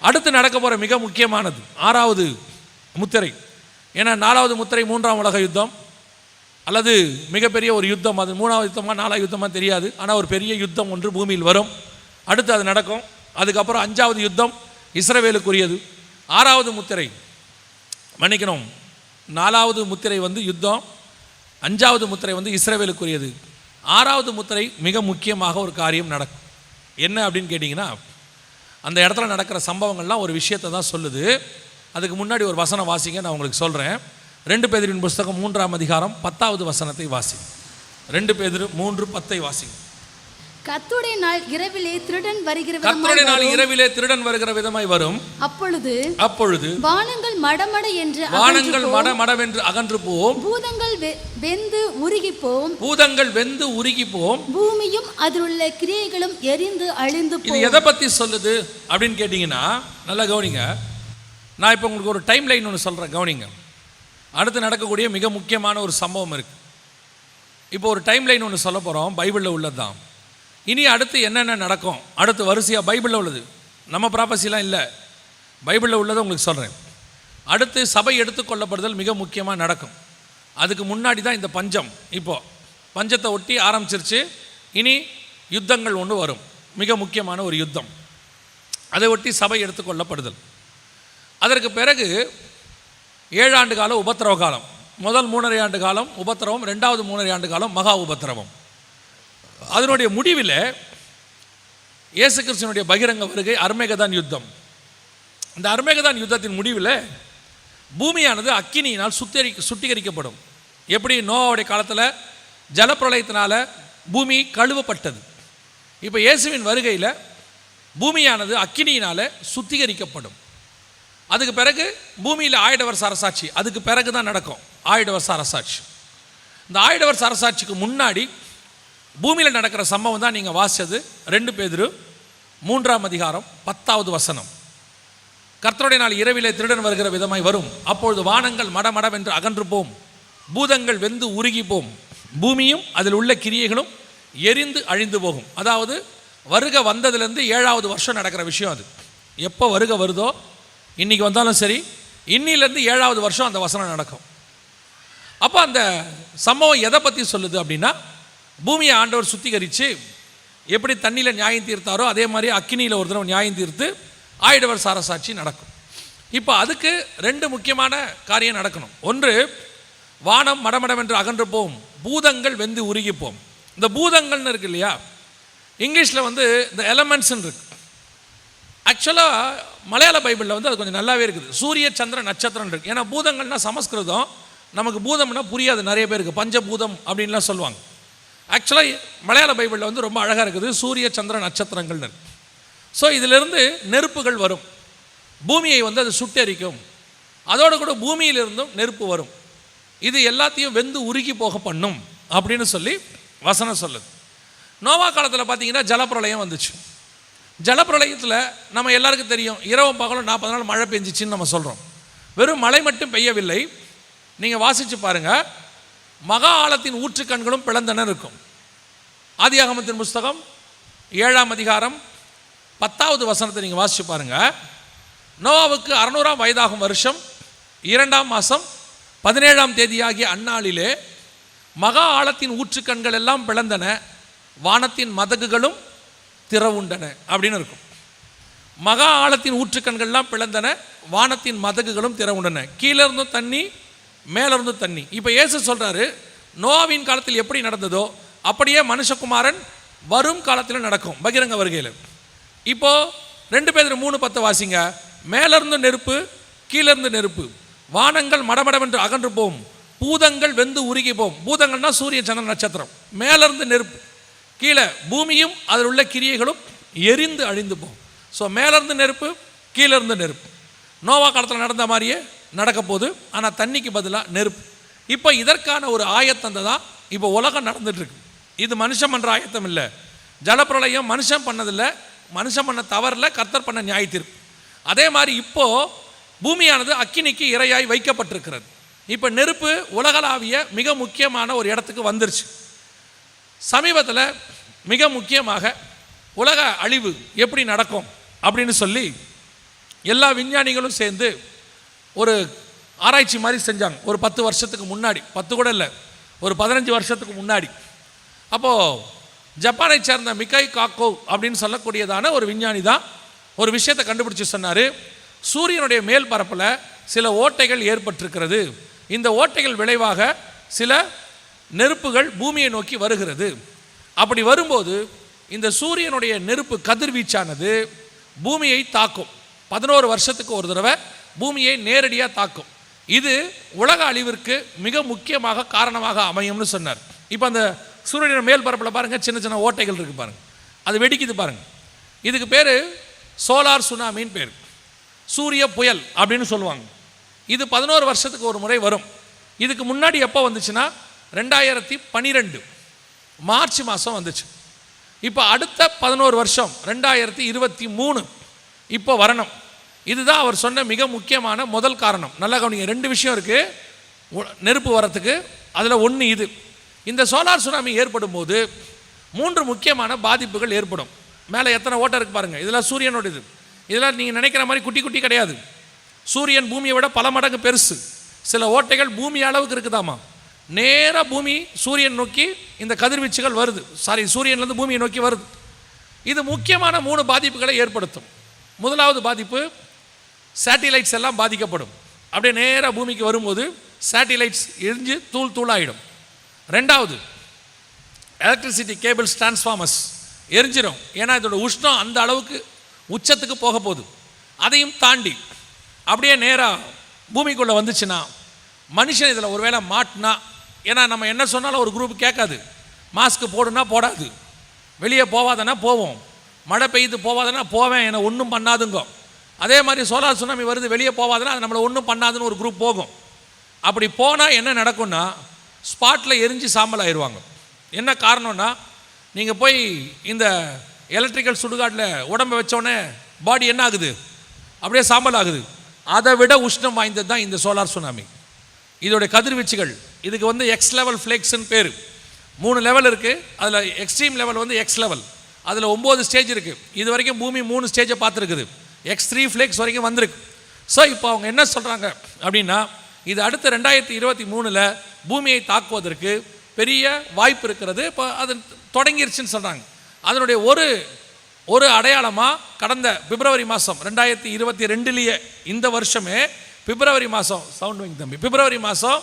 அடுத்து நடக்க போகிற மிக முக்கியமானது ஆறாவது முத்திரை. ஏன்னா நாலாவது முத்திரை மூன்றாம் உலக யுத்தம். அல்லது மிகப்பெரிய ஒரு யுத்தம் அது மூணாவது யுத்தமாக நாலாவது யுத்தமாக தெரியாது. ஆனால் ஒரு பெரிய யுத்தம் ஒன்று பூமியில் வரும். அடுத்து அது நடக்கும். அதுக்கப்புறம் அஞ்சாவது யுத்தம் இஸ்ரவேலுக்குரியது. ஆறாவது முத்திரை. மன்னிக்கணும். நாலாவது முத்திரை வந்து யுத்தம். அஞ்சாவது முத்திரை வந்து இஸ்ரவேலுக்குரியது. ஆறாவது முத்திரை மிக முக்கியமாக ஒரு காரியம் நடக்கும். என்ன அப்படின்னு கேட்டிங்கன்னா அந்த இடத்துல நடக்கிற சம்பவங்கள்லாம் ஒரு விஷயத்தை தான் சொல்லுது. அதுக்கு முன்னாடி ஒரு வசனம் வாசிங்க நான் உங்களுக்கு சொல்கிறேன் ரெண்டு பேதரின் புஸ்தகம் மூன்றாம் அதிகாரம் பத்தாவது வசனத்தை வாசி ரெண்டு பேதிரு மூன்று பத்தை வாசிங்க. கர்த்தருடைய நாள் இரவிலே திருடன் வருகிற விதமாய் நாள். இரவிலே திருடன் வருகிற விதமாய் வரும். அப்பொழுது அப்பொழுது வானங்கள் மடமட என்று வானங்கள் அகன்று மட மடவென்று அகன்று போம் பூதங்கள் வெந்து உருகி போம் பூதங்கள் வெந்து உருகி போம் பூமியும் அதில் உள்ள கிரியைகளும் எரிந்து அழிந்து இது எதை பற்றி சொல்லுது அப்படின்னு கேட்டிங்கன்னா நல்லா கவனிங்க. நான் இப்போ உங்களுக்கு ஒரு டைம் லைன் ஒன்று சொல்கிறேன் கவனிங்க. அடுத்து நடக்கக்கூடிய மிக முக்கியமான ஒரு சம்பவம் இருக்குது இப்போ ஒரு டைம் லைன் ஒன்று சொல்ல போகிறோம் பைபிளில் உள்ளது தான் இனி அடுத்து என்னென்ன நடக்கும்? அடுத்து வரிசையாக பைபிளில் உள்ளது. நம்ம ப்ராப்பர்சிலாம் இல்லை. பைபிளில் உள்ளதை உங்களுக்கு சொல்கிறேன் அடுத்து சபை எடுத்துக்கொள்ளப்படுதல் மிக முக்கியமாக நடக்கும். அதுக்கு முன்னாடி தான் இந்த பஞ்சம். இப்போது பஞ்சத்தை ஒட்டி ஆரம்பிச்சிருச்சு. இனி யுத்தங்கள் ஒன்று வரும். மிக முக்கியமான ஒரு யுத்தம். அதை ஒட்டி சபை எடுத்துக்கொள்ளப்படுதல் அதற்கு பிறகு ஏழாண்டு காலம் உபத்திரவ காலம். முதல் மூணரை ஆண்டு காலம் உபத்திரவம் ரெண்டாவது மூணரை ஆண்டு காலம் மகா உபத்திரவம். அதனுடைய முடிவில் இயேசு கிறிஸ்தனுடைய பகிரங்க வருகை அர்மேகதான் யுத்தம். இந்த அர்மேகதான் யுத்தத்தின் முடிவில் பூமியானது அக்கினியினால் சுத்தரி சுத்திகரிக்கப்படும். எப்படி? நோவாவுடைய காலத்தில் ஜலப்பிரளயத்தினால் பூமி கழுவப்பட்டது. இப்போ இயேசுவின் வருகையில் பூமியானது அக்கினியினால் சுத்திகரிக்கப்படும். அதுக்கு பிறகு பூமியில் ஆயிடவர் அரசாட்சி அதுக்கு பிறகு தான் நடக்கும் ஆயிடவர் அரசாட்சி. இந்த ஆயிடவர் அரசாட்சிக்கு முன்னாடி பூமியில் நடக்கிற சம்பவம் தான் நீங்கள் வாசிச்சது. ரெண்டு பேதிரு மூன்றாம் அதிகாரம் பத்தாவது வசனம். கர்த்தருடைய நாள் இரவிலே திருடன் வருகிற விதமாய் வரும். அப்பொழுது வானங்கள் மடமடவென்று அகன்று போம் பூதங்கள் வெந்து உருகி போம் பூமியும் அதில் உள்ள கிரியைகளும் எரிந்து அழிந்து போகும். அதாவது வருக வந்ததுலேருந்து ஏழாவது வருஷம் நடக்கிற விஷயம் அது. எப்போ வருக வருதோ இன்றைக்கி வந்தாலும் சரி இன்னிலேருந்து ஏழாவது வருஷம் அந்த வசனம் நடக்கும். அப்போ அந்த சம்பவம் எதை பற்றி சொல்லுது அப்படின்னா பூமியை ஆண்டவர் சுத்திகரித்து எப்படி தண்ணியில் நியாயம் தீர்த்தாரோ அதே மாதிரி அக்கினியில் ஒரு தடவை நியாயம் தீர்த்து ஆயிடவர் சாரசாட்சி நடக்கும். இப்போ அதுக்கு ரெண்டு முக்கியமான காரியம் நடக்கணும். ஒன்று வானம் மடமடம் என்று அகன்று போம் பூதங்கள் வெந்து உருகிப்போம் இந்த பூதங்கள்னு இருக்கு இல்லையா? இங்கிலீஷில் வந்து இந்த எலமெண்ட்ஸ்ன்னு இருக்கு. ஆக்சுவலாக மலையாள பைபிளில் வந்து அது கொஞ்சம் நல்லாவே இருக்குது. சூரிய சந்திர நட்சத்திரம் இருக்குது ஏன்னா பூதங்கள்னா சமஸ்கிருதம் நமக்கு பூதம்னா புரியாது நிறைய பேருக்கு. பஞ்சபூதம் அப்படின்லாம் சொல்லுவாங்க. ஆக்சுவலாக மலையாள பைபிளில் வந்து ரொம்ப அழகாக இருக்குது சூரிய சந்திர நட்சத்திரங்கள்னு. ஸோ இதிலிருந்து நெருப்புகள் வரும். பூமியை வந்து அது சுட்டெரிக்கும். அதோடு கூட பூமியிலிருந்தும் நெருப்பு வரும். இது எல்லாத்தையும் வெந்து உருகி போக பண்ணும் அப்படின்னு சொல்லி வசனம் சொல்லுது. நோவா காலத்தில் பார்த்தீங்கன்னா ஜலப்பிரளயம் வந்துச்சு. ஜலப்பிரளயத்தில் நம்ம எல்லாருக்கும் தெரியும் இரவும் பகலும் நாற்பது நாள் மழை பெஞ்சிச்சின்னு நம்ம சொல்கிறோம் வெறும் மழை மட்டும் பெய்யவில்லை. நீங்கள் வாசித்து பாருங்கள் மகா ஆழத்தின் ஊற்றுக்கண்களும் பிளந்தன இருக்கும். ஆதியாகமத்தின் புஸ்தகம் ஏழாம் அதிகாரம் பத்தாவது வசனத்தை நீங்கள் வாசித்து பாருங்கள் நோவாவுக்கு அறநூறாம் வயதாகும் வருஷம் இரண்டாம் மாதம் பதினேழாம் தேதியாகிய அந்நாளிலே மகா ஆழத்தின் ஊற்றுக்கண்கள் எல்லாம் பிளந்தன வானத்தின் மதகுகளும் திறவுண்டன அப்படின்னு இருக்கும். மகா ஆழத்தின் ஊற்றுக்கண்கள்லாம் பிளந்தன வானத்தின் மதகுகளும் திறவுண்டன. கீழே இருந்தும் தண்ணி மேல தண்ணி. இப்போ இயேசு சொல்கிறாரு நோவின் காலத்தில் எப்படி நடந்ததோ அப்படியே மனுஷகுமாரன் வரும் காலத்தில் நடக்கும். பகிரங்க வருகையில். இப்போது ரெண்டு பேர் மூணு பத்து வாசிங்க. மேலேருந்து நெருப்பு கீழேருந்து நெருப்பு. வானங்கள் மடமடவென்று அகன்று போகும் பூதங்கள் வெந்து உருகி போகும் பூதங்கள்னா சூரிய சந்திர நட்சத்திரம். மேலேருந்து நெருப்பு கீழே பூமியும் அதில் உள்ள கிரியைகளும் எரிந்து அழிந்து போகும் ஸோ மேலேருந்து நெருப்பு கீழேருந்து நெருப்பு. நோவா காலத்தில் நடந்த மாதிரியே நடக்க போகுது ஆனால் தண்ணிக்கு பதிலாக நெருப்பு. இப்போ இதற்கான ஒரு ஆயத்தந்தை தான் இப்போ உலகம் நடந்துட்டுருக்கு. இது மனுஷன் பண்ணுற ஆயத்தம் இல்லை. ஜலப்பிரளயம் மனுஷன் பண்ணதில்லை. மனுஷன் பண்ண தவறில் கர்த்தர் பண்ண நியாய தீர்ப்பு. அதே மாதிரி இப்போ பூமியானது அக்கினிக்கு இரையாய் வைக்கப்பட்டிருக்கிறது. இப்போ நெருப்பு உலகளாவிய மிக முக்கியமான ஒரு இடத்துக்கு வந்துருச்சு. சமீபத்தில் மிக முக்கியமாக உலக அழிவு எப்படி நடக்கும் அப்படின்னு சொல்லி எல்லா விஞ்ஞானிகளும் சேர்ந்து ஒரு ஆராய்ச்சி மாதிரி செஞ்சாங்க. ஒரு பத்து வருஷத்துக்கு முன்னாடி. பத்து கூட இல்லை. ஒரு பதினஞ்சு வருஷத்துக்கு முன்னாடி. அப்போது ஜப்பானை சேர்ந்த மிக்காய் காக்கோ அப்படின்னு சொல்லக்கூடியதான ஒரு விஞ்ஞானி தான் ஒரு விஷயத்தை கண்டுபிடிச்சு சொன்னார். சூரியனுடைய மேல் பரப்பில் சில ஓட்டைகள் ஏற்பட்டிருக்கிறது. இந்த ஓட்டைகள் விளைவாக சில நெருப்புகள் பூமியை நோக்கி வருகிறது. அப்படி வரும்போது இந்த சூரியனுடைய நெருப்பு கதிர்வீச்சானது பூமியை தாக்கும். பதினோரு வருஷத்துக்கு ஒரு தடவை பூமியை நேரடியாக தாக்கும். இது உலக அழிவிற்கு மிக முக்கியமாக காரணமாக அமையும்னு சொன்னார். இப்போ அந்த சூரியனின் மேல் பரப்பில் பாருங்கள் சின்ன சின்ன ஓட்டைகள் இருக்குது பாருங்கள் அது வெடிக்குது பாருங்கள் இதுக்கு பேர் சோலார் சுனாமின்னு பேர். சூரிய புயல் அப்படின்னு சொல்லுவாங்க. இது பதினோரு வருஷத்துக்கு ஒரு முறை வரும். இதுக்கு முன்னாடி எப்போ வந்துச்சுன்னா ரெண்டாயிரத்தி பன்னிரெண்டு மார்ச் மாதம் வந்துச்சு. இப்போ அடுத்த பதினோரு வருஷம் ரெண்டாயிரத்தி இருபத்தி மூணு இப்போ வரணும். இதுதான் அவர் சொன்ன மிக முக்கியமான முதல் காரணம். நல்லா கவனிங்க ரெண்டு விஷயம் இருக்குது நெருப்பு வரத்துக்கு அதில் ஒன்று இது. இந்த சோலார் சுனாமி ஏற்படும் போது மூன்று முக்கியமான பாதிப்புகள் ஏற்படும். மேலே எத்தனை ஓட்டம் இருக்குது பாருங்கள் இதெல்லாம் சூரியனோட இது. இதெல்லாம் நீங்கள் நினைக்கிற மாதிரி குட்டி குட்டி கிடையாது. சூரியன் பூமியை விட பல மடங்கு பெருசு. சில ஓட்டைகள் பூமி அளவுக்கு இருக்குதாமா? நேராக பூமி சூரியன் நோக்கி இந்த கதிர்வீச்சுகள் வருது. சாரி சூரியன்லேருந்து பூமியை நோக்கி வருது. இது முக்கியமான மூணு பாதிப்புகளை ஏற்படுத்தும். முதலாவது பாதிப்பு சேட்டிலைட்ஸ் எல்லாம் பாதிக்கப்படும். அப்படியே நேராக பூமிக்கு வரும்போது சேட்டிலைட்ஸ் எரிஞ்சு தூள் தூளாயிடும். ரெண்டாவது எலக்ட்ரிசிட்டி கேபிள்ஸ் டிரான்ஸ்ஃபார்மர்ஸ் எரிஞ்சிடும் ஏன்னா இதோட உஷ்ணம் அந்த அளவுக்கு உச்சத்துக்கு போக போகுது. அதையும் தாண்டி அப்படியே நேராக பூமிக்குள்ளே வந்துச்சுன்னா மனுஷன் இதில் ஒருவேளை மாட்டினா ஏன்னா நம்ம என்ன சொன்னாலும் ஒரு குரூப் கேட்காது. மாஸ்க் போடுனா போடாது. வெளியே போவாதனா போவோம். மழை பெய்யுது போவாதனா போவேன் என்னை ஒன்றும் பண்ணாதுங்க. அதே மாதிரி சோலார் சுனாமி வருது வெளியே போவாதனா அது நம்மளை ஒன்றும் பண்ணாதுன்னு ஒரு குரூப் போகும். அப்படி போனால் என்ன நடக்கும்னா ஸ்பாட்டில் எரிஞ்சு சாம்பல் ஆயிடுவாங்க. என்ன காரணம்னா நீங்கள் போய் இந்த எலக்ட்ரிக்கல் சுடுகாட்டில் உடம்பை வச்சோடனே பாடி என்ன ஆகுது? அப்படியே சாம்பல் ஆகுது. அதை விட உஷ்ணம் வாய்ந்தது தான் இந்த சோலார் சுனாமி. இதோடைய கதிர்வீச்சுகள். இதுக்கு வந்து எக்ஸ் லெவல் ஃப்ளேக்ஸ்னு பேர். மூணு லெவல் இருக்குது அதில் எக்ஸ்ட்ரீம் லெவல் வந்து எக்ஸ் லெவல் அதில் ஒம்பது ஸ்டேஜ் இருக்குது இது வரைக்கும் பூமி மூணு ஸ்டேஜை பார்த்துருக்குது. எக்ஸ் த்ரீ ஃப்ளெக்ஸ் வரைக்கும் வந்திருக்கு. ஸோ இப்போ அவங்க என்ன சொல்கிறாங்க அப்படின்னா இது அடுத்த ரெண்டாயிரத்தி இருபத்தி மூணில் பூமியை தாக்குவதற்கு பெரிய வாய்ப்பு இருக்கிறது. இப்போ அது தொடங்கிருச்சுன்னு சொல்கிறாங்க அதனுடைய ஒரு ஒரு அடையாளமாக கடந்த பிப்ரவரி மாதம் ரெண்டாயிரத்தி இருபத்தி ரெண்டுலேயே இந்த வருஷமே பிப்ரவரி மாதம் சவுண்ட் வைங்க தம்பி. பிப்ரவரி மாதம்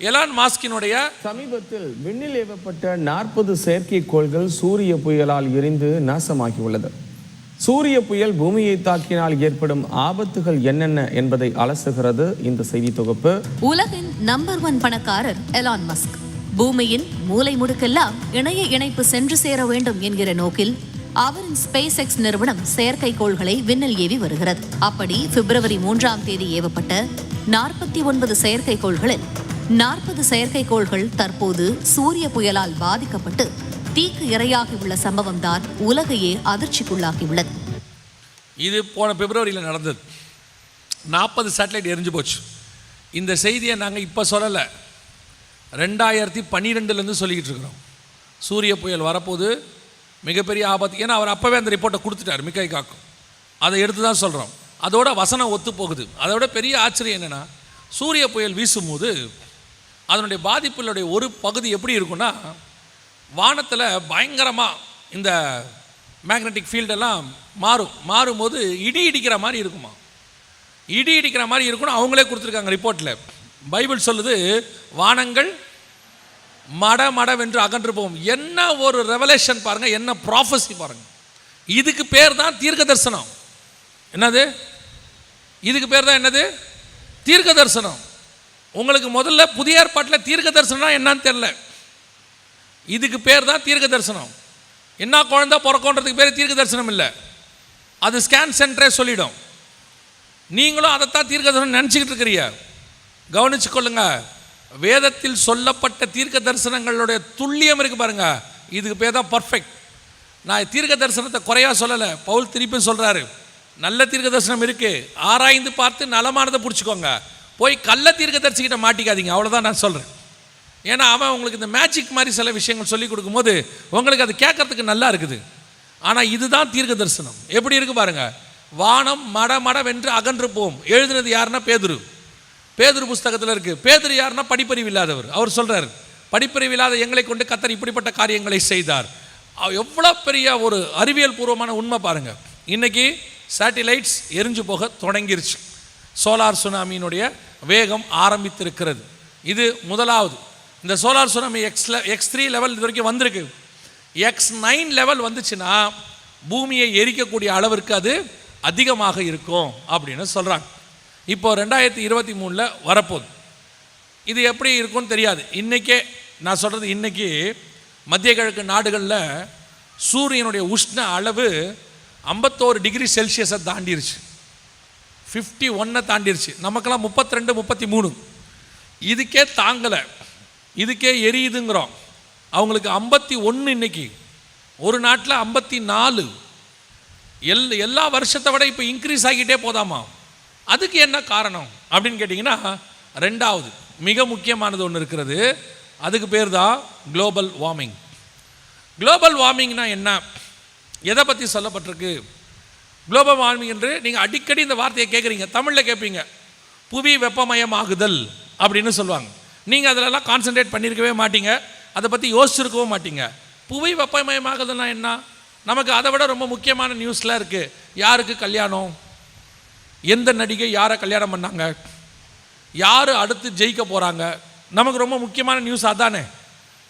எலான் மாஸ்கினுடைய சமீபத்தில் விண்ணில் ஏவப்பட்ட நாற்பது செயற்கைக்கோள்கள் சூரிய புயலால் எரிந்து நாசமாகியுள்ளது சூரிய புயல் பூமியை தாக்கினால் ஏற்படும் ஆபத்துகள் என்னென்ன என்பதை அலசுகிறது இந்த செய்தி தொகுப்பு. உலகின் நம்பர் ஒன் பணக்காரர் எலான் மஸ்க் பூமியின் மூலை முடுக்கெல்லாம் இணைய இணைப்பு சென்று சேர வேண்டும் என்கிற நோக்கில் அவரின் ஸ்பேஸ் எக்ஸ் நிறுவனம் செயற்கைக்கோள்களை விண்ணில் ஏவி வருகிறது. அப்படி பிப்ரவரி மூன்றாம் தேதி ஏவப்பட்ட நாற்பத்தி ஒன்பது செயற்கைக்கோள்களில் நாற்பது செயற்கைக்கோள்கள் தற்போது சூரிய புயலால் பாதிக்கப்பட்டு தீக்கு இரையாகியுள்ள சம்பவம்தான் உலகையே அதிர்ச்சிக்குள்ளாகியுள்ளது இது போன பிப்ரவரியில் நடந்தது. நாற்பது சேட்டலைட் எரிஞ்சு போச்சு. இந்த செய்தியை நாங்கள் இப்போ சொல்லலை. ரெண்டாயிரத்தி பன்னிரெண்டுலேருந்து சொல்லிக்கிட்டு இருக்கிறோம். சூரிய புயல் வரப்போது மிகப்பெரிய ஆபத்து. ஏன்னா அவர் அப்போவே அந்த ரிப்போர்ட்டை கொடுத்துட்டார் மிக்கை காக்கும். அதை எடுத்து தான் சொல்கிறோம் அதோட வசனம் ஒத்து போகுது. அதோட பெரிய ஆச்சரியம் என்னென்னா சூரிய புயல் வீசும்போது அதனுடைய பாதிப்புகளுடைய ஒரு பகுதி எப்படி இருக்குன்னா வானத்தில் பயங்கரமாக இந்த மேக்னெட்டிக் ஃபீல்டெல்லாம் மாறும். மாறும்போது இடி இடிக்கிற மாதிரி இருக்குமா? இடி இடிக்கிற மாதிரி இருக்கும்னு அவங்களே கொடுத்துருக்காங்க ரிப்போர்ட்டில் பைபிள் சொல்லுது வானங்கள் மட மடவென்று அகன்று போகும் என்ன ஒரு ரெவலேஷன் பாருங்கள் என்ன ப்ராஃபஸி பாருங்கள் இதுக்கு பேர் தான் தீர்க்க தரிசனம் என்னது? இதுக்கு பேர் தான் என்னது? தீர்க்க தரிசனம் உங்களுக்கு முதல்ல புதிய ஏற்பாட்டில் தீர்க்க தரிசனம்னா என்னன்னு தெரில இதுக்கு பேர் தான் தீர்க்க தரிசனம். என்ன குழந்தை பிறக்கோன்றதுக்கு பேர் தீர்க்க தரிசனம் இல்லை. அது ஸ்கேன் சென்டரே சொல்லிடும். நீங்களும் அதைத்தான் தீர்க்க தரிசனம் நினச்சிக்கிட்டு இருக்கிறீங்க. கவனிச்சு கொள்ளுங்க. வேதத்தில் சொல்லப்பட்ட தீர்க்க தரிசனங்களுடைய துல்லியம் இருக்கு பாருங்க. இதுக்கு பேர் தான் பர்ஃபெக்ட் நான் தீர்க்க தரிசனத்தை குறையா சொல்லலை. பவுல் திருப்பி சொல்கிறாரு நல்ல தீர்க்க தரிசனம் இருக்கு. ஆராய்ந்து பார்த்து நலமானதை பிடிச்சிக்கோங்க. போய் கள்ள தீர்க்க தரிசிக்கிட்ட மாட்டிக்காதீங்க. அவ்வளோதான் நான் சொல்கிறேன் ஏன்னா அவன் உங்களுக்கு இந்த மேஜிக் மாதிரி சில விஷயங்கள் சொல்லி கொடுக்கும்போது உங்களுக்கு அது கேட்கறதுக்கு நல்லா இருக்குது. ஆனால் இதுதான் தீர்க்க தரிசனம் எப்படி இருக்கு பாருங்க. வானம் மட மடவென்று அகன்று போம் எழுதினது யாருன்னா பேதுரு. பேதுரு புஸ்தகத்தில் இருக்கு. பேதுரு யாருன்னா படிப்பறிவு இல்லாதவர். அவர் சொல்றாரு படிப்பறிவு இல்லாத எங்களை கொண்டு கத்தர் இப்படிப்பட்ட காரியங்களை செய்தார். எவ்வளோ பெரிய ஒரு அறிவியல் பூர்வமான உண்மை பாருங்க. இன்னைக்கு சேட்டிலைட்ஸ் எரிஞ்சு போக தொடங்கிருச்சு. சோலார் சுனாமியினுடைய வேகம் ஆரம்பித்திருக்கிறது. இது முதலாவது. இந்த solar tsunami X X three level இது வரைக்கும் வந்திருக்கு. எக்ஸ் நைன் லெவல் வந்துச்சுன்னா பூமியை எரிக்கக்கூடிய அளவிற்கு அது அதிகமாக இருக்கும் அப்படின்னு சொல்கிறாங்க இப்போது ரெண்டாயிரத்தி இருபத்தி மூணில் வரப்போகுது. இது எப்படி இருக்கும்னு தெரியாது. இன்றைக்கே நான் சொல்கிறது இன்றைக்கி மத்திய கிழக்கு நாடுகளில் சூரியனுடைய உஷ்ண அளவு ஐம்பத்தோரு டிகிரி செல்சியஸை தாண்டிருச்சு. ஃபிஃப்டி ஒன்னை தாண்டிருச்சு. நமக்கெல்லாம் முப்பத்தி ரெண்டு முப்பத்தி மூணு இதுக்கே தாங்கலை. இதுக்கே எரியுதுங்கிறோம். அவங்களுக்கு ஐம்பத்தி ஒன்று இன்னைக்கு. ஒரு நாட்டில் ஐம்பத்தி நாலு. எல் எல்லா வருஷத்தை விட இப்போ இன்க்ரீஸ் ஆகிட்டே போதாமா? அதுக்கு என்ன காரணம்? அப்படின்னு கேட்டிங்கன்னா ரெண்டாவது மிக முக்கியமானது ஒன்று இருக்கிறது. அதுக்கு பேர் தான் குளோபல் வார்மிங் குளோபல் வார்மிங்னா என்ன? எதை பற்றி சொல்லப்பட்டிருக்கு? குளோபல் வார்மிங் என்று நீங்கள் அடிக்கடி இந்த வார்த்தையை கேட்குறீங்க தமிழில் கேட்பீங்க புவி வெப்பமயமாகுதல் அப்படின்னு சொல்லுவாங்க. நீங்கள் அதிலெல்லாம் கான்சன்ட்ரேட் பண்ணியிருக்கவே மாட்டீங்க. அதை பற்றி யோசிச்சிருக்கவும் மாட்டீங்க. புவி வெப்பமயமாகுதுன்னா என்ன? நமக்கு அதை விட ரொம்ப முக்கியமான நியூஸ்லாம் இருக்குது யாருக்கு கல்யாணம்? எந்த நடிகை யாரை கல்யாணம் பண்ணாங்க? யார் அடுத்து ஜெயிக்க போகிறாங்க நமக்கு ரொம்ப முக்கியமான நியூஸ் அதானே.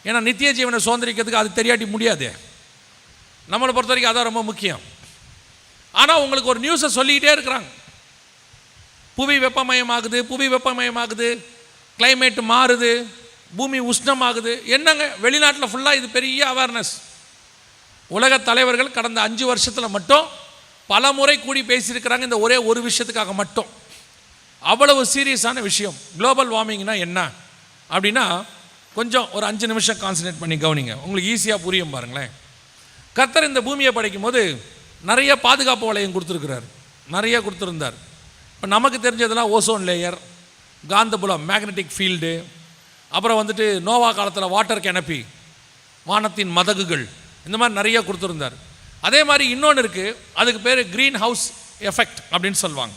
ஏன்னா நித்திய ஜீவனை சுதந்திரிக்கிறதுக்கு அது தெரியாட்டி முடியாது. நம்மளை பொறுத்த வரைக்கும் அதான் ரொம்ப முக்கியம். ஆனால் உங்களுக்கு ஒரு நியூஸை சொல்லிக்கிட்டே இருக்கிறாங்க. புவி வெப்பமயமாகுது புவி வெப்பமயமாகுது. கிளைமேட் மாறுது பூமி உஷ்ணமாகுது. என்னங்க? வெளிநாட்டில் ஃபுல்லாக இது பெரிய அவேர்னஸ் உலக தலைவர்கள் கடந்த அஞ்சு வருஷத்தில் மட்டும் பல முறை கூடி பேசியிருக்கிறாங்க இந்த ஒரே ஒரு விஷயத்துக்காக மட்டும். அவ்வளவு சீரியஸான விஷயம். குளோபல் வார்மிங்னா என்ன? அப்படின்னா கொஞ்சம் ஒரு அஞ்சு நிமிஷம் கான்சன்ட்ரேட் பண்ணி கவனிங்க. உங்களுக்கு ஈஸியாக புரியும் பாருங்களேன். கர்த்தர் இந்த பூமியை படைக்கும் போது நிறைய பாதுகாப்பு வளையம் கொடுத்துருக்கிறார். நிறைய கொடுத்துருந்தார். இப்போ நமக்கு தெரிஞ்சதெல்லாம் ஓசோன் லேயர் காந்தபுலம் மேக்னெட்டிக் ஃபீல்டு அப்புறம் வந்துட்டு நோவா காலத்தில் வாட்டர் கெனப்பி வானத்தின் மதகுகள் இந்த மாதிரி நிறைய கொடுத்துருந்தார். அதே மாதிரி இன்னொன்று இருக்குது அதுக்கு பேர் க்ரீன் ஹவுஸ் எஃபெக்ட் அப்படின்னு சொல்லுவாங்க.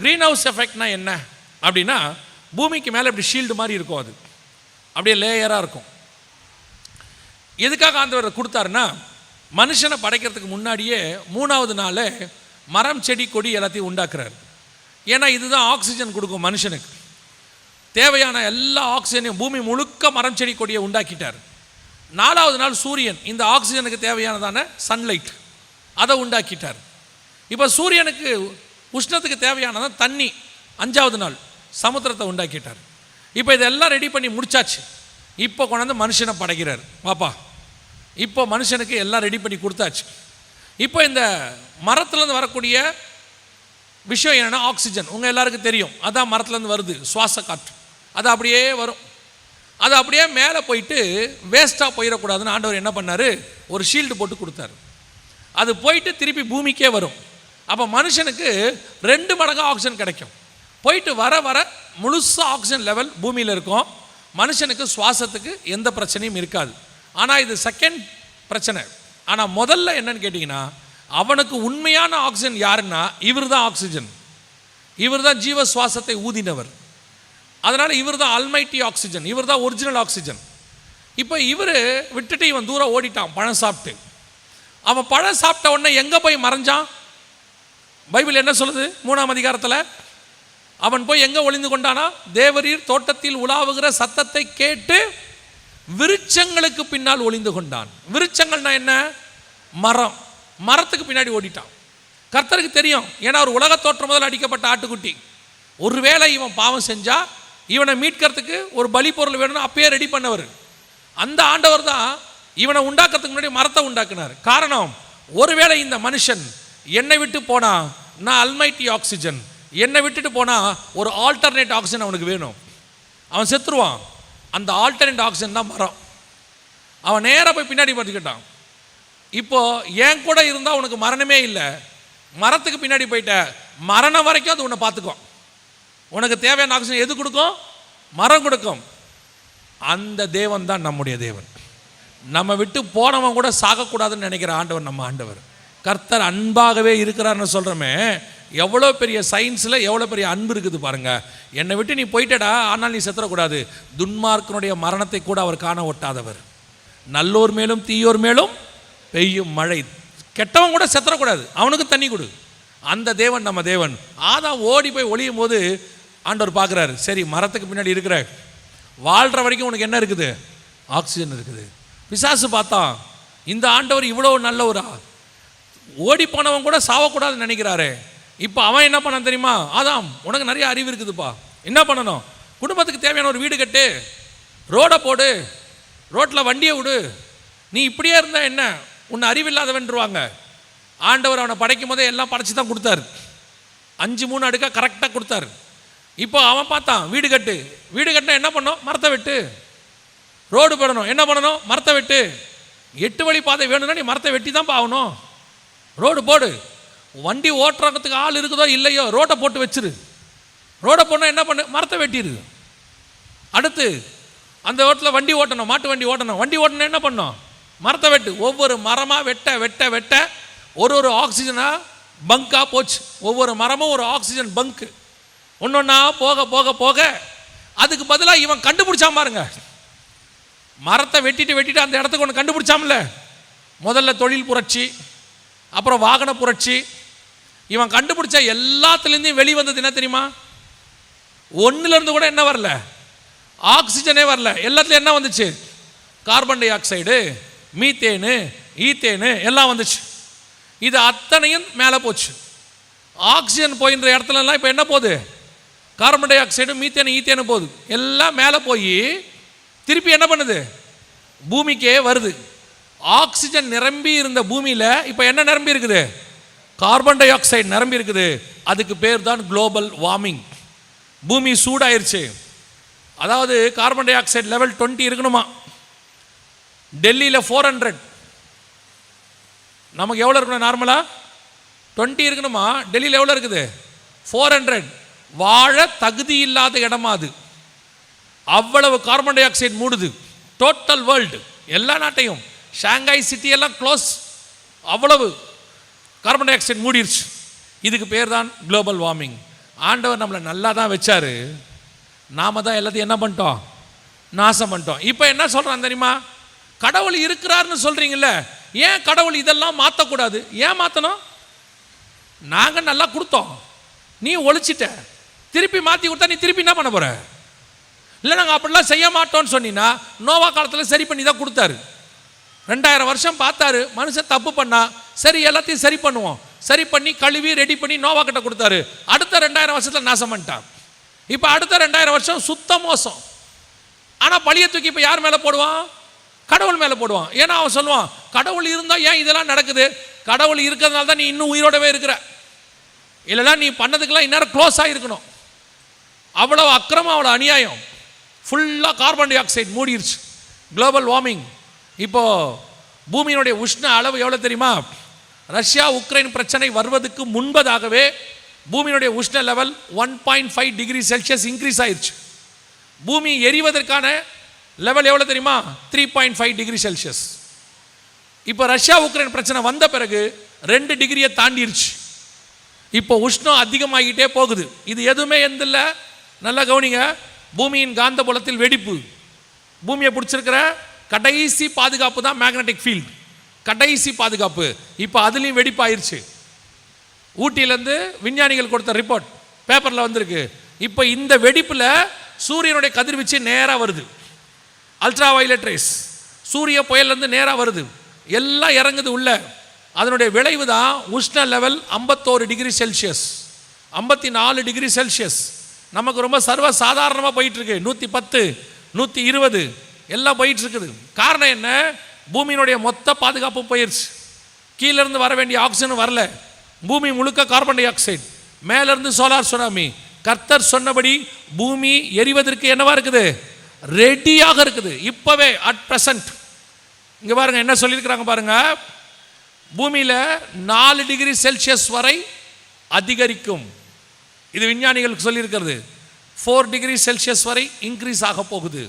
க்ரீன் ஹவுஸ் எஃபெக்ட்னா என்ன? அப்படின்னா பூமிக்கு மேலே இப்படி ஷீல்டு மாதிரி இருக்கும் அது. அப்படியே லேயராக இருக்கும். எதுக்காக ஆண்டவர் கொடுத்தாருன்னா மனுஷனை படைக்கிறதுக்கு முன்னாடியே மூணாவது நாள் மரம் செடி கொடி எல்லாத்தையும் உண்டாக்குறாரு. ஏன்னா இதுதான் ஆக்சிஜன் கொடுக்கும் மனுஷனுக்கு. தேவையான எல்லா ஆக்சிஜனையும் பூமி முழுக்க மரம் செடி கொடியை உண்டாக்கிட்டார். நாலாவது நாள் சூரியன் இந்த ஆக்சிஜனுக்கு தேவையானதான சன்லைட் அதை உண்டாக்கிட்டார். இப்போ சூரியனுக்கு உஷ்ணத்துக்கு தேவையானதான் தண்ணி அஞ்சாவது நாள் சமுத்திரத்தை உண்டாக்கிட்டார். இப்போ இதெல்லாம் ரெடி பண்ணி முடிச்சாச்சு. இப்போ கொண்டாந்து மனுஷனை படைக்கிறார். பாப்பா இப்போ மனுஷனுக்கு எல்லாம் ரெடி பண்ணி கொடுத்தாச்சு. இப்போ இந்த மரத்துலேருந்து வரக்கூடிய விஷயம் என்னென்னா ஆக்சிஜன் உங்கள் எல்லாருக்கும் தெரியும். அதான் மரத்துலேருந்து வருது. சுவாச காற்று. அது அப்படியே வரும். அது அப்படியே மேலே போயிட்டு வேஸ்ட்டாக போயிடக்கூடாதுன்னு ஆண்டவர் என்ன பண்ணார்? ஒரு ஷீல்டு போட்டு கொடுத்தாரு. அது போயிட்டு திருப்பி பூமிக்கே வரும். அப்போ மனுஷனுக்கு ரெண்டு மடங்கு ஆக்சிஜன் கிடைக்கும். போயிட்டு வர வர முழுசாக ஆக்சிஜன் லெவல் பூமியில் இருக்கும். மனுஷனுக்கு சுவாசத்துக்கு எந்த பிரச்சனையும் இருக்காது. ஆனால் இது செகண்ட் பிரச்சனை. ஆனால் முதல்ல என்னன்னு கேட்டிங்கன்னா அவனுக்கு உண்மையான ஆக்சிஜன் யாருன்னா இவர் தான் ஆக்சிஜன் இவர் தான் ஜீவ சுவாசத்தை ஊதினவர். அதனால் இவர் தான் அல்மைட்டி ஆக்சிஜன் இவர் தான் ஒரிஜினல் ஆக்சிஜன் இப்போ இவர் விட்டுட்டு இவன் தூரம் ஓடிட்டான் பழம் சாப்பிட்டு. அவன் பழம் சாப்பிட்ட உடனே எங்கே போய் மறைஞ்சான்? பைபிள் என்ன சொல்லுது? மூணாம் அதிகாரத்தில் அவன் போய் எங்கே ஒளிந்து கொண்டானா? தேவரீர் தோட்டத்தில் உலாவுகிற சத்தத்தை கேட்டு விருட்சங்களுக்கு பின்னால் ஒளிந்து கொண்டான். விருச்சங்கள்னா என்ன? மரம். மரத்துக்கு பின்னாடி ஓடிட்டான். கர்த்தருக்கு தெரியும் ஏன்னா ஒரு உலக தோற்றம் முதல் அடிக்கப்பட்ட ஆட்டுக்குட்டி. ஒருவேளை இவன் பாவம் செஞ்சால் இவனை மீட்கிறதுக்கு ஒரு பலி பொருள் வேணும்னு அப்பயே ரெடி பண்ணவர். அந்த ஆண்டவர் தான் இவனை உண்டாக்குறதுக்கு முன்னாடி மரத்தை உண்டாக்குனார். காரணம் ஒருவேளை இந்த மனுஷன் என்னை விட்டு போனா நான் அல்மைட்டி ஆக்சிஜன் என்னை விட்டுட்டு போனா ஒரு ஆல்டர்னேட் ஆக்சிஜன் அவனுக்கு வேணும். அவன் செத்துருவான். அந்த ஆல்டர்னேட் ஆக்சிஜன் தான் மரம். அவன் நேராக போய் பின்னாடி பார்த்துக்கிட்டான் இப்போ என் கூட இருந்தால் உனக்கு மரணமே இல்லை. மரத்துக்கு பின்னாடி போயிட்ட மரணம் வரைக்கும் அது உன்னை பார்த்துக்கும். உனக்கு தேவையான ஆக்சிஜன் எது கொடுக்கும்? மரம் கொடுக்கும். அந்த தேவன் தான் நம்முடைய தேவன். நம்ம விட்டு போனவன் கூட சாகக்கூடாதுன்னு நினைக்கிற ஆண்டவர் நம்ம ஆண்டவர். கர்த்தர் அன்பாகவே இருக்கிறார்னு சொல்கிறோமே எவ்வளோ பெரிய சயின்ஸில் எவ்வளோ பெரிய அன்பு இருக்குது பாருங்கள் என்னை விட்டு நீ போயிட்டடா ஆனால் நீ செத்துறக்கூடாது. துன்மார்க்கனுடைய மரணத்தை கூட அவர் காண ஒட்டாதவர். நல்லோர் மேலும் தீயோர் மேலும் பெய்யும் மழை. கெட்டவன் கூட செத்துறக்கூடாது. அவனுக்கு தண்ணி கொடு. அந்த தேவன் நம்ம தேவன். ஆதான் ஓடி போய் ஒளியும் போது ஆண்டவர் பார்க்குறாரு. சரி மரத்துக்கு பின்னாடி இருக்கிற வாழ்கிற வரைக்கும் உனக்கு என்ன இருக்குது? ஆக்சிஜன் இருக்குது. பிசாசு பார்த்தான் இந்த ஆண்டவர் இவ்வளோ நல்லவரா ஓடி போனவன் கூட சாவக்கூடாதுன்னு நினைக்கிறாரு. இப்போ அவன் என்ன பண்ணான் தெரியுமா? ஆதாம் உனக்கு நிறைய அறிவு இருக்குதுப்பா. என்ன பண்ணணும்? குடும்பத்துக்கு தேவையான ஒரு வீடு கட்டு. ரோடை போடு. ரோட்டில் வண்டியை விடு. நீ இப்படியே இருந்தால் என்ன? உன்னை அறிவில்லாதவன்ருவாங்க ஆண்டவர் அவனை படைக்கும் போதே எல்லாம் படைச்சி தான் கொடுத்தாரு. அஞ்சு மூணு அடுக்காக கரெக்டாக கொடுத்தாரு. இப்போ அவன் பார்த்தான் வீடு கட்டு. வீடு கட்டினா என்ன பண்ணணும்? மரத்தை வெட்டு. ரோடு போடணும். என்ன பண்ணணும்? மரத்தை வெட்டு. எட்டு வழி பாதை வேணும்னா நீ மரத்தை வெட்டி தான் ஆகணும். ரோடு போடு. வண்டி ஓட்டுறதுக்கு ஆள் இருக்குதோ இல்லையோ ரோட்டை போட்டு வச்சிரு. ரோடை போனால் என்ன பண்ணு? மரத்தை வெட்டிடு அடுத்து அந்த ரோட்டில் வண்டி ஓட்டணும் மாட்டு வண்டி ஓட்டணும். வண்டி ஓட்டணும் என்ன பண்ணும்? மரத்தை வெட்டு. ஒவ்வொரு மரமாக வெட்ட வெட்ட வெட்ட ஒரு ஒரு ஆக்சிஜனாக பங்காக போச்சு. ஒவ்வொரு மரமும் ஒரு ஆக்சிஜன் பங்க்கு ஒன்றொன்னா போக போக போக அதுக்கு பதிலாக இவன் கண்டுபிடிச்சான் பாருங்க. மரத்தை வெட்டிட்டு வெட்டிட்டு அந்த இடத்துக்கு ஒன்று கண்டுபிடிச்சாம்ல முதல்ல தொழில் புரட்சி அப்புறம் வாகன புரட்சி. இவன் கண்டுபிடிச்ச எல்லாத்துலேருந்தையும் வெளி வந்தது என்ன தெரியுமா? ஒன்றுலேருந்து கூட என்ன வரல? ஆக்சிஜனே வரல. எல்லாத்துலையும் என்ன வந்துச்சு? Carbon dioxide methane ethane எல்லாம் வந்துச்சு. இது அத்தனையும் மேலே போச்சு. ஆக்சிஜன் போயின்ற இடத்துலலாம் இப்போ என்ன போகுது? Carbon dioxide methane ethane போகுது. எல்லாம் மேலே போய் திருப்பி என்ன பண்ணுது? பூமிக்கே வருது. ஆக்சிஜன் நிரம்பி இருந்த பூமியில் இப்போ என்ன நிரம்பி இருக்குது? கார்பன் டை ஆக்சைடு நிரம்பி இருக்குது. அதுக்கு பேர் தான் குளோபல் வார்மிங். பூமி சூடாயிருச்சு. அதாவது carbon dioxide level twenty இருக்கணுமா? டெல்லியில் ஃபோர் ஹண்ட்ரட் நமக்கு எவ்வளோ இருக்கணும்? நார்மலாக டுவெண்ட்டி இருக்கணுமா? டெல்லியில் எவ்வளோ இருக்குது? ஃபோர் ஹண்ட்ரட் வாழ தகுதி இல்லாத இடமா அது. அவ்வளவு கார்பன் டை ஆக்சைடு மூடுது. டோட்டல் வேர்ல்டு எல்லா நாட்டையும். ஷாங்காய் சிட்டி எல்லாம் க்ளோஸ் அவ்வளவு கார்பன் டை ஆக்சைடு மூடிருச்சு. இதுக்கு பேர் தான் குளோபல் வார்மிங் ஆண்டவர் நம்மளை நல்லா தான் வச்சார். நாம் தான் எல்லாத்தையும் என்ன பண்ணிட்டோம்? நாசம் பண்ணிட்டோம். இப்போ என்ன சொல்கிறான் தெரியுமா? கடவுள் இருக்கிறாருன்னு சொல்கிறீங்கள ஏன் கடவுள் இதெல்லாம் மாற்றக்கூடாது ஏன் மாற்றணும் நாங்கள் நல்லா கொடுத்தோம். நீ ஒழிச்சிட்ட. திருப்பி மாற்றி கொடுத்தா நீ திருப்பி என்ன பண்ண போற? இல்லை நாங்கள் அப்படிலாம் செய்ய மாட்டோம்னு சொன்னீங்கன்னா நோவா காலத்தில் சரி பண்ணி தான் கொடுத்தாரு. ரெண்டாயிரம் வருஷம் பார்த்தாரு மனுஷன் தப்பு பண்ணா சரி எல்லாத்தையும் சரி பண்ணுவோம். சரி பண்ணி கழுவி ரெடி பண்ணி நோவா கிட்ட கொடுத்தாரு. அடுத்த ரெண்டாயிரம் வருஷத்தில் நாசம் பண்ணிட்டான். இப்போ அடுத்த ரெண்டாயிரம் வருஷம் சுத்த மோசம். ஆனால் பழிய தூக்கி இப்போ யார் மேலே போடுவான்? கடவுள் மேலே போடுவான். ஏன்னா அவன் சொல்லுவான் கடவுள் இருந்தால் ஏன் இதெல்லாம் நடக்குது? கடவுள் இருக்கிறதுனால தான் நீ இன்னும் உயிரோடவே இருக்கிற. இல்லைனா நீ பண்ணதுக்கெல்லாம் இந்நேரம் க்ளோஸ் ஆகிருக்கணும் அவ்வளோ அக்கிரமம் அவ்வளோ அநியாயம். ஃபுல்லாக கார்பன் டை ஆக்சைடு மூடிருச்சு. குளோபல் வார்மிங் இப்போ பூமியினுடைய உஷ்ண அளவு எவ்வளோ தெரியுமா? ரஷ்யா உக்ரைன் பிரச்சனை வருவதற்கு முன்பதாகவே பூமியினுடைய உஷ்ண level one point five degree Celsius increase ஆயிடுச்சு பூமி எரிவதற்கான லெவல் எவ்வளோ தெரியுமா? Three point five degree Celsius இப்போ ரஷ்யா உக்ரைன் பிரச்சனை வந்த பிறகு ரெண்டு டிகிரியை தாண்டிடுச்சு இப்போ உஷ்ணம் அதிகமாகிட்டே போகுது. இது எதுவுமே எந்த இல்லை நல்லா கவனிங்க. பூமியின் காந்த புலத்தில் வெடிப்பு. பூமியை பிடிச்சிருக்கிற கடைசி பாதுகாப்பு தான் மேக்னெட்டிக் ஃபீல்ட் கடைசி பாதுகாப்பு. இப்போ அதுலேயும் வெடிப்பாயிருச்சு. ஊட்டியிலேருந்து விஞ்ஞானிகள் கொடுத்த ரிப்போர்ட் பேப்பரில் வந்திருக்கு. இப்போ இந்த வெடிப்பில் சூரியனுடைய கதிர்வீச்சு நேராக வருது. அல்ட்ரா வயலட் ரேஸ் சூரிய புயல்லேருந்து நேராக வருது. எல்லாம் இறங்குது உள்ள. அதனுடைய விளைவு தான் உஷ்ண லெவல் ஐம்பத்தோரு டிகிரி செல்சியஸ் ஐம்பத்தி நாலு டிகிரி செல்சியஸ் நமக்கு ரொம்ப சர்வ சாதாரணமாக போயிட்டுருக்கு. நூற்றி பத்து நூற்றி இருபது எல்லாம் போயிட்டுருக்குது. காரணம் என்ன? பூமியினுடைய மொத்த பாதுகாப்பு போயிடுச்சு கீழேருந்து வர வேண்டிய ஆக்சிஜன் வரல. பூமி முழுக்க கார்பன் டை ஆக்சைடு மேலேருந்து சோலார் சுனாமி கர்த்தர் சொன்னபடி பூமி எரிவதற்கு என்னவா இருக்குது? ரெடியாக இருக்குது. இப்போவே அட் ப்ரெசன்ட் இங்கே பாருங்க என்ன சொல்லியிருக்கிறாங்க பாருங்க? பூமியில் நாலு டிகிரி செல்சியஸ் வரை அதிகரிக்கும். இது விஞ்ஞானிகளுக்கு சொல்லியிருக்கிறது. ஃபோர் டிகிரி செல்சியஸ் வரை இன்க்ரீஸ் ஆக போகுது.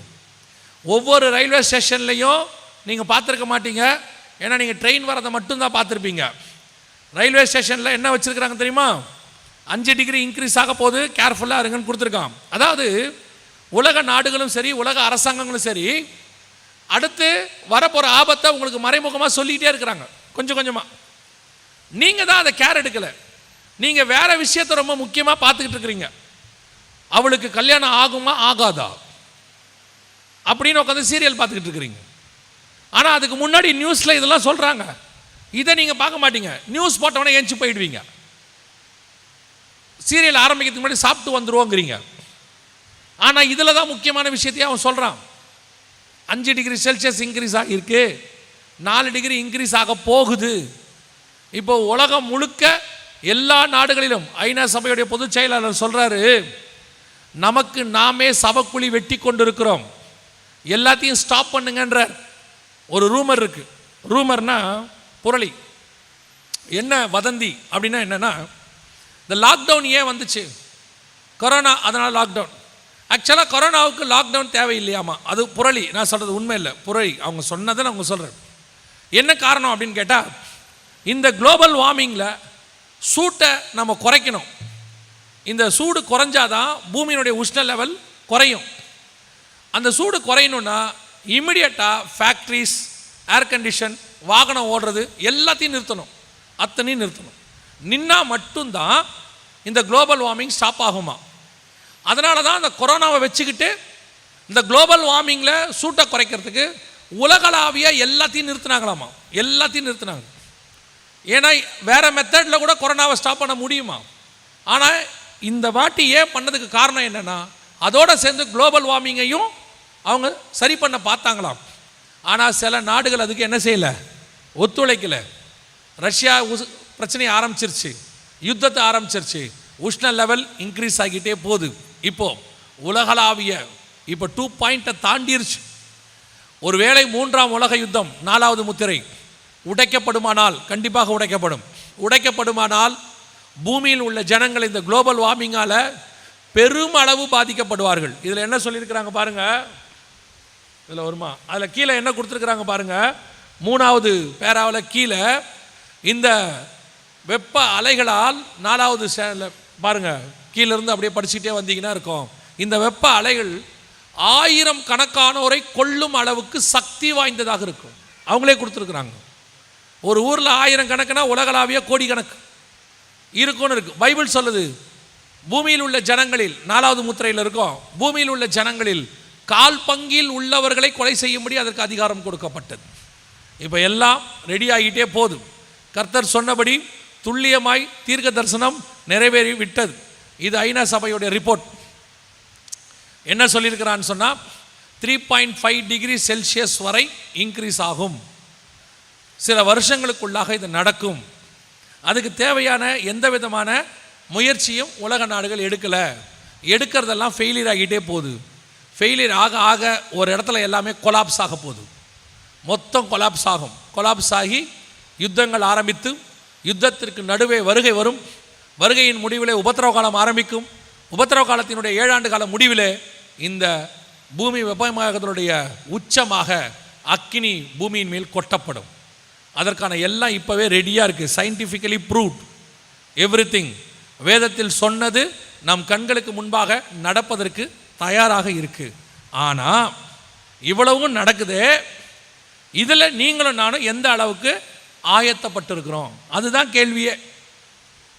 ஒவ்வொரு ரயில்வே ஸ்டேஷன்லையும் நீங்கள் பார்த்துருக்க மாட்டீங்க. ஏன்னா நீங்கள் ட்ரெயின் வரதை மட்டும்தான் பார்த்துருப்பீங்க. ரயில்வே ஸ்டேஷனில் என்ன வச்சுருக்கிறாங்க தெரியுமா? அஞ்சு டிகிரி இன்க்ரீஸ் ஆக போகுது. கேர்ஃபுல்லாக இருங்கன்னு கொடுத்துருக்கான். அதாவது உலக நாடுகளும் சரி உலக அரசாங்கங்களும் சரி அடுத்து வரப்போகிற ஆபத்தை உங்களுக்கு மறைமுகமாக சொல்லிக்கிட்டே இருக்கிறாங்க. கொஞ்சம் கொஞ்சமாக நீங்கள் தான் அதை கேர் எடுக்கலை. நீங்கள் வேற விஷயத்தை ரொம்ப முக்கியமாக பார்த்துக்கிட்டு இருக்கிறீங்க. அவளுக்கு கல்யாணம் ஆகுமா ஆகாதா? அப்படின்னு உட்காந்து சீரியல் பார்த்துக்கிட்டு இருக்கிறீங்க. ஆனால் அதுக்கு முன்னாடி நியூஸில் இதெல்லாம் சொல்கிறாங்க இதை நீங்கள் பார்க்க மாட்டீங்க. நியூஸ் போட்டவொடனே ஏஞ்சி போயிடுவீங்க. சீரியல் ஆரம்பிக்கிறதுக்கு முன்னாடி சாப்பிட்டு வந்துருவோங்கிறீங்க. ஆனால் இதில் தான் முக்கியமான விஷயத்தையே அவன் சொல்கிறான் அஞ்சு டிகிரி செல்சியஸ் இன்க்ரீஸ் ஆகியிருக்கு. நாலு டிகிரி இன்க்ரீஸ் ஆக போகுது. இப்போ உலகம் முழுக்க எல்லா நாடுகளிலும் ஐநா சபையுடைய பொதுச் செயலாளர் சொல்கிறாரு நமக்கு நாமே சவக்குழி வெட்டி கொண்டிருக்கிறோம். எல்லாத்தையும் ஸ்டாப் பண்ணுங்கன்ற ஒரு ரூமர் இருக்கு. ரூமர்னா புரளி. என்ன வதந்தி அப்படின்னா என்னன்னா இந்த லாக்டவுன் ஏன் வந்துச்சு? கொரோனா அதனால் லாக்டவுன் ஆக்சுவலாக கொரோனாவுக்கு லாக்டவுன் தேவையில்லையாமா? அது புரளி. நான் சொல்கிறது உண்மை இல்லை புரளி. அவங்க சொன்னதை நான் அவங்க சொல்கிறேன் என்ன காரணம் அப்படின்னு கேட்டால் இந்த குளோபல் வார்மிங்கில் சூட்டை நம்ம குறைக்கணும். இந்த சூடு குறைஞ்சாதான் பூமியினுடைய உஷ்ண லெவல் குறையும். அந்த சூடு குறையணும்னா இமிடியட்டாக ஃபேக்ட்ரிஸ் ஏர் கண்டிஷன் வாகனம் ஓடுறது எல்லாத்தையும் நிறுத்தணும். அத்தனையும் நிறுத்தணும். நின்னா மட்டும்தான் இந்த குளோபல் வார்மிங் ஸ்டாப் ஆகுமா. அதனால தான் அந்த கொரோனாவை வச்சுக்கிட்டு இந்த குளோபல் வார்மிங்கில் சூட்டை குறைக்கிறதுக்கு உலகளாவிய எல்லாத்தையும் நிறுத்தினாங்களாமா. எல்லாத்தையும் நிறுத்தினாங்க. ஏன்னா வேற மெத்தடில் கூட கொரோனாவை ஸ்டாப் பண்ண முடியுமா? ஆனால் இந்த வாட்டி ஏன் பண்ணதுக்கு காரணம் என்னன்னா அதோடு சேர்ந்து குளோபல் வார்மிங்கையும் அவங்க சரி பண்ண பார்த்தாங்களாம். ஆனால் சில நாடுகள் அதுக்கு என்ன செய்யலை? ஒத்துழைக்கலை. ரஷ்யா உஸ் பிரச்சனையை ஆரம்பிச்சிருச்சு. யுத்தத்தை ஆரம்பிச்சிருச்சு. உஷ்ண லெவல் இன்க்ரீஸ் ஆகிட்டே போகுது. இப்போது உலகளாவிய இப்போ டூ பாயிண்ட்டை தாண்டிருச்சு. ஒருவேளை மூன்றாம் உலக யுத்தம் நாலாவது முத்திரை. உடைக்கப்படுமானால் கண்டிப்பாக உடைக்கப்படும். உடைக்கப்படுமானால் பூமியில் உள்ள ஜனங்கள் இந்த குளோபல் வார்மிங்கால பெருமளவு பாதிக்கப்படுவார்கள். இதில் என்ன சொல்லியிருக்கிறாங்க பாருங்க? இதில் வருமா? அதில் கீழே என்ன கொடுத்துருக்குறாங்க பாருங்க? மூணாவது பேராவில் கீழே இந்த வெப்ப அலைகளால் நாலாவது சேனலில் பாருங்க கீழேருந்து அப்படியே படிச்சுக்கிட்டே வந்தீங்கன்னா இருக்கும். இந்த வெப்ப அலைகள் ஆயிரம் கணக்கானோரை கொல்லும் அளவுக்கு சக்தி வாய்ந்ததாக இருக்கும். அவங்களே கொடுத்துருக்குறாங்க. ஒரு ஊரில் ஆயிரம் கணக்குனா உலகளாவிய கோடி கணக்கு இருக்கும்னு இருக்கு. பைபிள் சொல்லுது பூமியில் உள்ள ஜனங்களில் நாலாவது முத்திரையில் இருக்கும் பூமியில் உள்ள ஜனங்களில் கால் பங்கில் உள்ளவர்களை கொலை செய்யும்படி அதற்கு அதிகாரம் கொடுக்கப்பட்டது. இப்போ எல்லாம் ரெடி ஆகிட்டே போதும் கர்த்தர் சொன்னபடி துல்லியமாய் தீர்க்க தரிசனம் நிறைவேறி விட்டது. இது ஐநா சபையுடைய ரிப்போர்ட் என்ன சொல்லியிருக்கிறான்னு சொன்னால் three point five degree Celsius வரை இன்க்ரீஸ் ஆகும். சில வருஷங்களுக்குள்ளாக இது நடக்கும். அதுக்கு தேவையான எந்த விதமான முயற்சியும் உலக நாடுகள் எடுக்கலை. எடுக்கிறதெல்லாம் ஃபெயிலியர் ஆகிட்டே போகுது. ஃபெயிலியர் ஆக ஆக ஒரு இடத்துல எல்லாமே கொலாப்ஸ் ஆக போகுது. மொத்தம் கொலாப்ஸ் ஆகும். கொலாப்ஸ் ஆகி யுத்தங்கள் ஆரம்பித்து யுத்தத்திற்கு நடுவே வருகை வரும். வருகையின் முடிவிலே உபத்திரவ காலம் ஆரம்பிக்கும். உபத்திரவ காலத்தினுடைய ஏழாண்டு கால முடிவிலே இந்த பூமி வெப்பமயமாகத்தினுடைய உச்சமாக அக்கினி பூமியின் மேல் கொட்டப்படும். அதற்கான எல்லாம் இப்போவே ரெடியாக இருக்குது சயின்டிஃபிக்கலி ப்ரூவ்ட் எவ்ரி வேதத்தில் சொன்னது நம் கண்களுக்கு முன்பாக நடப்பதற்கு தயாராக இருக்குது ஆனால் இவ்வளவும் நடக்குதே. இதில் நீங்களும் நானும் எந்த அளவுக்கு ஆயத்தப்பட்டிருக்கிறோம்? அதுதான் கேள்வியே.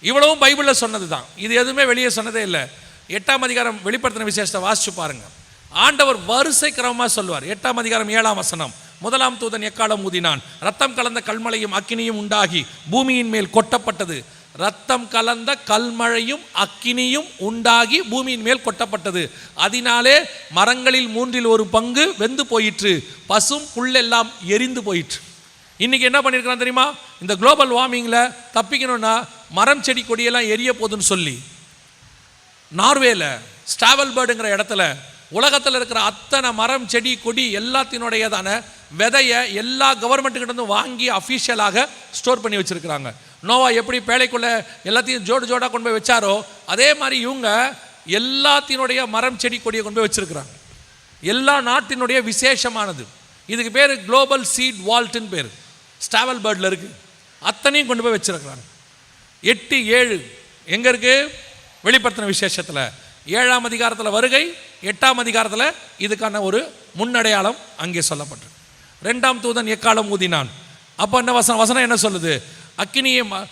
இவ்வளவும் பைபிளில் சொன்னது தான் இது எதுவுமே வெளியே சொன்னதே இல்லை. எட்டாம் அதிகாரம் வெளிப்படுத்தின விசேஷத்தை வாசிச்சு பாருங்கள் ஆண்டவர் வரிசை கிரமமாக சொல்லுவார். எட்டாம் அதிகாரம் ஏழாம் வசனம். முதலாம் தூதன் எக்காலம் ஊதினான்? ரத்தம் கலந்த கல்மழையும் அக்கினியும் உண்டாகி பூமியின் மேல் கொட்டப்பட்டது. ரத்தம் கலந்த கல்மழையும் அக்கினியும் உண்டாகி பூமியின் மேல் கொட்டப்பட்டது. அதனாலே மரங்களில் மூன்றில் ஒரு பங்கு வெந்து போயிற்று. பசும் புல்லெல்லாம் எரிந்து போயிற்று. இன்றைக்கி என்ன பண்ணியிருக்கிறான் தெரியுமா? இந்த குளோபல் வார்மிங்கில் தப்பிக்கணும்னா மரம் செடி கொடியெல்லாம் எரிய போகுதுன்னு சொல்லி நார்வேல ஸ்டாவல்பர்டுங்கிற இடத்துல உலகத்தில் இருக்கிற அத்தனை மரம் செடி கொடி எல்லாத்தினுடையதான விதையை எல்லா கவர்மெண்ட்டுக்கிட்ட வாங்கி அஃபிஷியலாக ஸ்டோர் பண்ணி வச்சுருக்கிறாங்க. நோவா எப்படி பேழைக்குள்ளே எல்லாத்தையும் ஜோடு ஜோடாக கொண்டு போய் வச்சாரோ அதே மாதிரி இவங்க எல்லாத்தினுடைய மரம் செடி கொடியை கொண்டு போய் வச்சுருக்கிறாங்க. எல்லா நாட்டினுடைய விசேஷமானது. இதுக்கு பேர் குளோபல் சீட் வால்ட்டுன்னு பேர். ஸ்டாவல் பேர்டில் இருக்குது அத்தனையும் கொண்டு போய் வச்சிருக்கிறாங்க. எட்டு ஏழு எங்கே இருக்குது வெளிப்படுத்தின விசேஷத்தில். ஏழாம் அதிகாரத்தில் வருகை எட்டாம் அதிகாரத்தில் இதுக்கான ஒரு முன்னடையாளம் அங்கே சொல்லப்பட்டிருக்கு ரெண்டாம் தூதன் எக்காலம் ஊதினான்? அப்போ என்ன வசனம்? வசனம் என்ன சொல்லுது? அக்கினியை ம-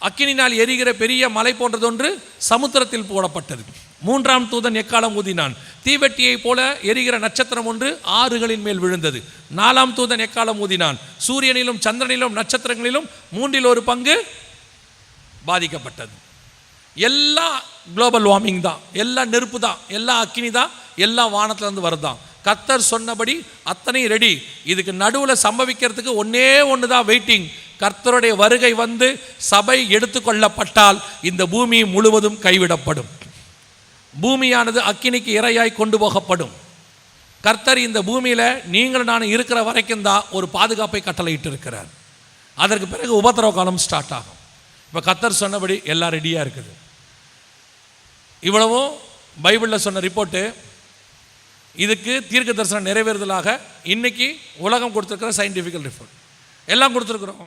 அக்கினினால் எரிகிற பெரிய மலை போன்றதொன்று சமுத்திரத்தில் போடப்பட்டது. மூன்றாம் தூதன் எக்காலம் ஊதினான்? தீவெட்டியைப் போல எரிகிற நட்சத்திரம் ஒன்று ஆறுகளின் மேல் விழுந்தது. நாலாம் தூதன் எக்காலம் ஊதினான்? சூரியனிலும் சந்திரனிலும் நட்சத்திரங்களிலும் மூன்றில் ஒரு பங்கு பாதிக்கப்பட்டது. எல்லாம் குளோபல் வார்மிங் தான் எல்லாம் நெருப்பு தான் எல்லாம் அக்கினி தான் எல்லாம் வானத்துலேருந்து வருதான் கத்தர் சொன்னபடி அத்தனை ரெடி இதுக்கு நடுவில் சம்பவிக்கிறதுக்கு ஒன்றே ஒன்று தான் வெயிட்டிங் கர்த்தருடைய வருகை வந்து சபை எடுத்துக்கொள்ளப்பட்டால் இந்த பூமி முழுவதும் கைவிடப்படும். பூமியானது அக்கினிக்கு இரையாய் கொண்டு போகப்படும். கர்த்தர் இந்த பூமியில் நீங்கள் நான் இருக்கிற வரைக்கும் தான் ஒரு பாதுகாப்பை கட்டளையிட்டு இருக்கிறார் அதற்கு பிறகு உபத்திரவ காலம் ஸ்டார்ட் ஆகும். இப்போ கர்த்தர் சொன்னபடி எல்லாம் ரெடியாக இருக்குது. இவ்வளவும் பைபிளில் சொன்ன ரிப்போர்ட்டு. இதுக்கு தீர்க்க தரிசனம் நிறைவேறுதலாக இன்னைக்கு உலகம் கொடுத்துருக்கிற சயின்டிஃபிக்கல் ரிப்போர்ட் எல்லாம் கொடுத்துருக்குறோம்.